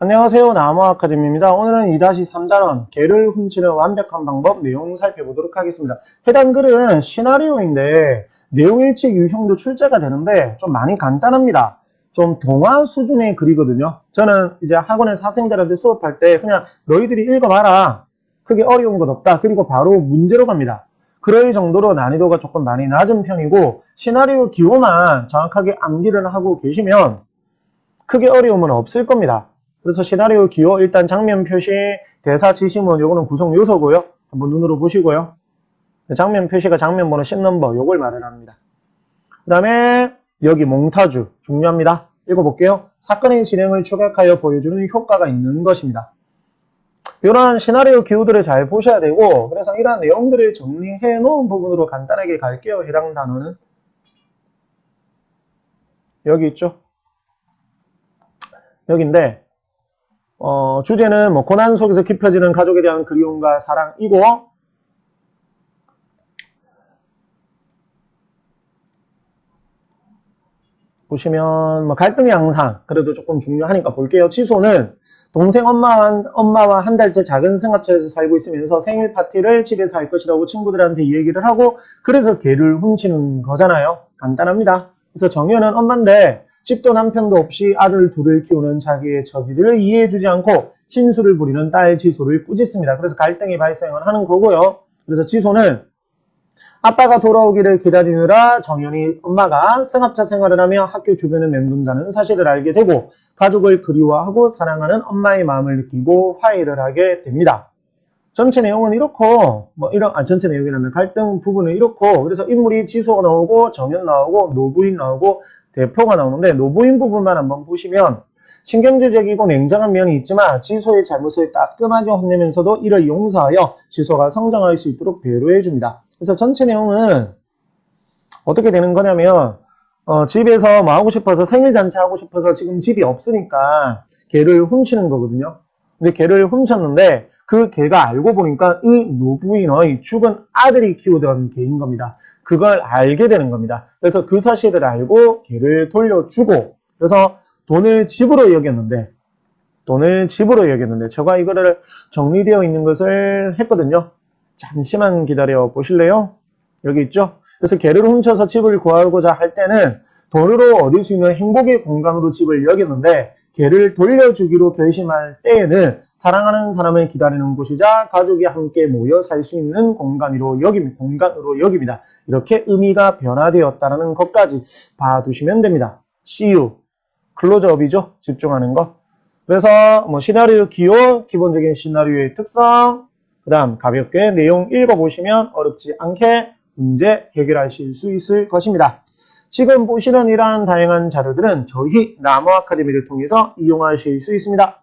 안녕하세요. 나무 아카데미입니다. 오늘은 2-3단원 개를 훔치는 완벽한 방법 내용 살펴보도록 하겠습니다. 해당 글은 시나리오인데 내용 일치 유형도 출제가 되는데 좀 많이 간단합니다. 좀 동화 수준의 글이거든요. 저는 이제 학원에서 학생들한테 수업할 때 그냥 너희들이 읽어봐라. 크게 어려운 것 없다. 그리고 바로 문제로 갑니다. 그럴 정도로 난이도가 조금 많이 낮은 편이고 시나리오 기호만 정확하게 암기를 하고 계시면 크게 어려움은 없을 겁니다. 그래서 시나리오 기호 일단 장면 표시, 대사 지시문 요거는 구성 요소고요. 한번 눈으로 보시고요. 장면 표시가 장면 번호 10넘버 요걸 말을 합니다. 그 다음에 여기 몽타주 중요합니다. 읽어볼게요. 사건의 진행을 추격하여 보여주는 효과가 있는 것입니다. 이런 시나리오 기호들을 잘 보셔야 되고 그래서 이러한 내용들을 정리해 놓은 부분으로 간단하게 갈게요. 해당 단어는 여기 있죠. 여기인데 어, 주제는 뭐 고난 속에서 깊어지는 가족에 대한 그리움과 사랑이고 보시면 뭐 갈등의 양상 그래도 조금 중요하니까 볼게요. 취소는 동생 엄마와, 엄마와 한 달째 작은 승합차에서 살고 있으면서 생일 파티를 집에서 할 것이라고 친구들한테 얘기를 하고 그래서 개를 훔치는 거잖아요. 간단합니다. 그래서 정연은 엄마인데 집도 남편도 없이 아들 둘을 키우는 자기의 처지를 이해해주지 않고 신수를 부리는 딸 지소를 꾸짖습니다. 그래서 갈등이 발생을 하는 거고요. 그래서 지소는 아빠가 돌아오기를 기다리느라 정연이 엄마가 승합차 생활을 하며 학교 주변을 맴돈다는 사실을 알게 되고 가족을 그리워하고 사랑하는 엄마의 마음을 느끼고 화해를 하게 됩니다. 전체 내용은 이렇고 뭐 이런 아 전체 내용이라면 갈등 부분은 이렇고 그래서 인물이 지소가 나오고 정연 나오고 노부인 나오고 대표가 나오는데 노부인 부분만 한번 보시면 신경질적이고 냉정한 면이 있지만 지소의 잘못을 따끔하게 혼내면서도 이를 용서하여 지소가 성장할 수 있도록 배려해 줍니다. 그래서 전체 내용은 어떻게 되는 거냐면 어, 집에서 뭐 하고 싶어서 생일 잔치 하고 싶어서 지금 집이 없으니까 개를 훔치는 거거든요. 근데 개를 훔쳤는데 그 개가 알고 보니까 이 노부인의 죽은 아들이 키우던 개인 겁니다. 그걸 알게 되는 겁니다. 그래서 그 사실을 알고 개를 돌려주고 그래서 돈을 집으로 여겼는데 돈을 집으로 여겼는데 제가 이거를 정리되어 있는 것을 했거든요. 잠시만 기다려 보실래요? 여기 있죠? 그래서 개를 훔쳐서 집을 구하고자 할 때는 돈으로 얻을 수 있는 행복의 공간으로 집을 여겼는데 개를 돌려주기로 결심할 때에는 사랑하는 사람을 기다리는 곳이자 가족이 함께 모여 살 수 있는 공간으로 여깁, 공간으로 여깁니다. 이렇게 의미가 변화되었다는 것까지 봐두시면 됩니다. See you. 클로즈업이죠. 집중하는 거. 그래서 뭐 시나리오 기호, 기본적인 시나리오의 특성, 그 다음 가볍게 내용 읽어보시면 어렵지 않게 문제 해결하실 수 있을 것입니다. 지금 보시는 이러한 다양한 자료들은 저희 나무 아카데미를 통해서 이용하실 수 있습니다.